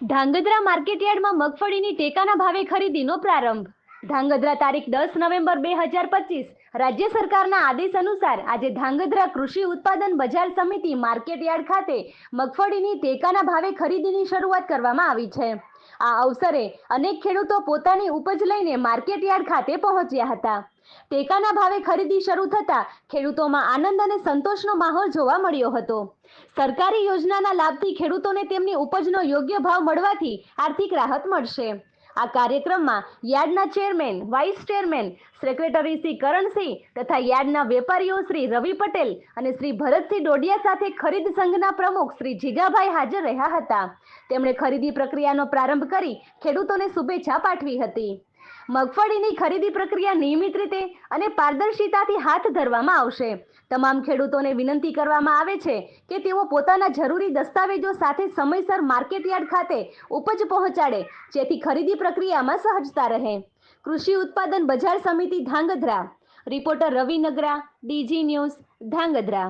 ધાંગધ્રા માર્કેટયાર્ડમાં મગફળીની ટેકાના ભાવે ખરીદીનો પ્રારંભ. ધાંગધ્રા તારીખ દસ નવેમ્બર બે હજાર પચીસ. રાજ્ય સરકારના આદેશ અનુસાર આજે ધાંગધ્રા કૃષિ ઉત્પાદન બજાર સમિતિ માર્કેટ યાર્ડ ખાતે મગફળીની ટેકાના ભાવે ખરીદીની શરૂઆત કરવામાં આવી છે. આ અવસરે અનેક ખેડૂતો પોતાની ઉપજ લઈને માર્કેટ યાર્ડ ખાતે પહોંચ્યા હતા. ટેકાના ભાવે ખરીદી શરૂ થતાં ખેડૂતોમાં આનંદ અને સંતોષનો માહોલ જોવા મળ્યો હતો. સરકારી યોજનાના લાભથી ખેડૂતોને તેમની ઉપજનો યોગ્ય ભાવ મળવાથી આર્થિક રાહત મળશે. આ કાર્યક્રમમાં યાર્ડના chairman, vice chairman secretary Shri Karansinh તથા યાર્ડના વેપારીઓ શ્રી રવિ પટેલ અને શ્રી ભરતસિંહ ડોડિયા સાથે ખરીદ સંઘના પ્રમુખ શ્રી જીગાભાઈ હાજર રહ્યા હતા. તેમણે ખરીદી પ્રક્રિયાનો પ્રારંભ કરી ખેડૂતોને શુભેચ્છા પાઠવી હતી. મગફળીની ખરીદી પ્રક્રિયા નિયમિત રીતે અને પારદર્શિતાથી હાથ ધરવામાં આવશે. તમામ ખેડૂતોને વિનંતી કરવામાં આવે છે કે તેઓ પોતાના જરૂરી દસ્તાવેજો સાથે સમયસર માર્કેટયાર્ડ ખાતે ઉપજ પહોંચાડે, જેથી ખરીદી પ્રક્રિયામાં સહજતા રહે. કૃષિ ઉત્પાદન બજાર સમિતિ Dhrangadhra. Reporter Ravi Nagara, DG news Dhrangadhra.